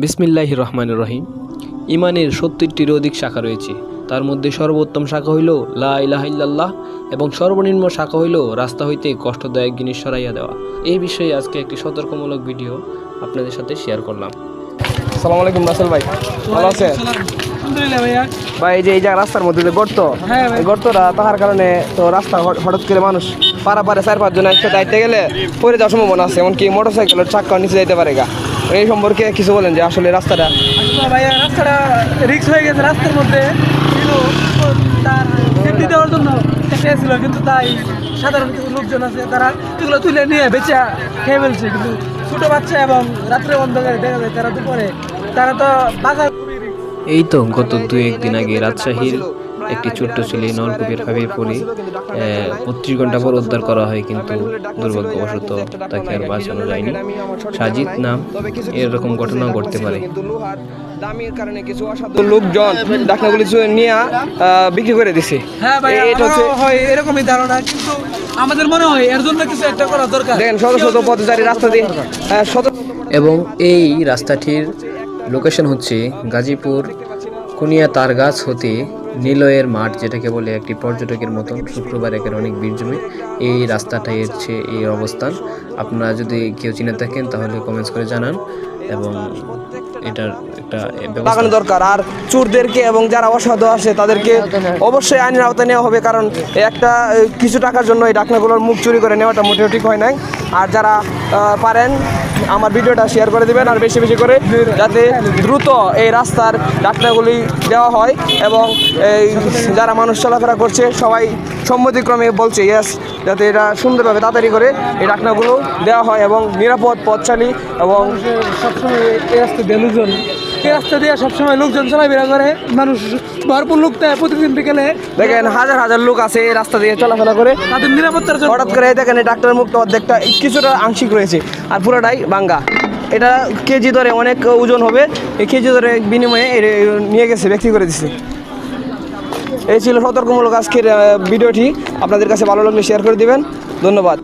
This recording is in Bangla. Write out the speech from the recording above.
বিসমিল্লাহ রহমান রহিম। ইমানের সত্তরটির অধিক শাখা রয়েছে। তার মধ্যে সর্বোত্তম শাখা হইল লা ইলাহা এবং সর্বনিম্ন শাখা হইল রাস্তা হইতে কষ্টদায়ক জিনিস সরাইয়া দেওয়া। এই বিষয়ে আজকে একটি সতর্কমূলক ভিডিও আপনাদের সাথে শেয়ার করলাম। সালাম আলাইকুম রাসেল ভাই। ভালো আছে ভাই এই যে এই যে রাস্তার মধ্যে যে গর্ত হ্যাঁ ভাই। এই গর্তটা তাহার কারণে তো রাস্তা হঠাৎ করে মানুষ পারা পারে চার পাঁচজন একসাথে আইতে গেলে পড়ে যাওয়ার সম্ভাবনা আছে। এমনকি মোটর সাইকেলের চাক্কা নিচে যাইতে পারে গা। এই সম্পর্কে কিছু বলেন যে আসলে রাস্তাটা। ভাইয়া রাস্তাটা রিক্স হয়ে গেছে রাস্তার মধ্যে। ছিল তার সেফটি দেওয়ার জন্য ছিল কিন্তু তাই সাধারণ কিছু লোকজন আছে তারা এগুলো তুলে নিয়ে বেচা খেয়ে ফেলছে। কিন্তু ছোটো বাচ্চা এবং রাত্রে অন্ধকারে দেখা যায় তারা দুপুরে তারা তো বাজার এই তো গত দু একদিন আগে রাজশাহীর একটি ছোট্ট ছেলে নলকূপের ভাবে পড়ে বত্রিশ ঘণ্টা পর উদ্ধার করা হয় কিন্তু দুর্ভাগ্যবশত তাকে আর বাঁচানো যায়নি। সাজিদ নাম এরকম ঘটনা ঘটতে পারে। দামের কারণে কিছু অসাধু লোকজন ডাকনাগুলি নিয়ে বিক্রি করে দিছে। হ্যাঁ এটা হয় এরকমই ধারণা কিন্তু আমাদের মনে হয় এর জন্য কিছু একটা করা দরকার। দেখেন শত শত পথচারী রাস্তা দিয়ে শত এবং এই রাস্তাটির লোকেশন হচ্ছে গাজীপুর কুনিয়া তারগাছ হতে নিলয়ের মাঠ, যেটাকে বলে একটি পর্যটকের মতন। শুক্রবার একের অনেক ভিড় জমে এই রাস্তাটাই হচ্ছে এই অবস্থান। আপনারা যদি কেউ চিনে থাকেন, তাহলে কমেন্টস করে জানান এবং এটার একটা লাগানো দরকার। আর চোরদেরকে এবং যারা অসাধু আসে তাদেরকে অবশ্যই আইনের আওতায় নেওয়া হবে, কারণ একটা কিছু টাকার জন্য এই ডাকনাগুলোর মুখ চুরি করে নেওয়াটা মোটেও ঠিক হয় নাই। আর যারা পারেন, আমার ভিডিওটা শেয়ার করে দেবেন আর বেশি বেশি করে, যাতে দ্রুত এই রাস্তার ডাক্তারগুলি দেওয়া হয় এবং এই যারা মানুষ চলাফেরা করছে, সবাই সম্মতিক্রমে বলছে ইয়াস যাতে এটা সুন্দরভাবে তাড়াতাড়ি করে এই ডাকনাগুলো দেওয়া হয় এবং নিরাপদ পথচালী এবং সবসময় এই রাস্তা এই রাস্তা দিয়ে সবসময় লোকজন চলাফেরা করে মানুষ ভরপুর লোক দেয় প্রতিদিন বিকেলে। দেখেন হাজার হাজার লোক আছে এই রাস্তা দিয়ে চলাফেরা করে। তাদের নিরাপত্তার জন্য। হঠাৎ করে দেখেন এই ডাক্তার মুক্ত অর্ধেকটা কিছুটা আংশিক রয়েছে আর পুরোটাই বাঙ্গা। এটা কেজি ধরে অনেক ওজন হবে এই কেজি ধরে বিনিময়ে নিয়ে গেছে ব্যক্তি করে দিছে। এই ছিল সতর্কমূলক আজকের ভিডিওটি। আপনাদের কাছে ভালো লাগলে শেয়ার করে দিবেন। ধন্যবাদ।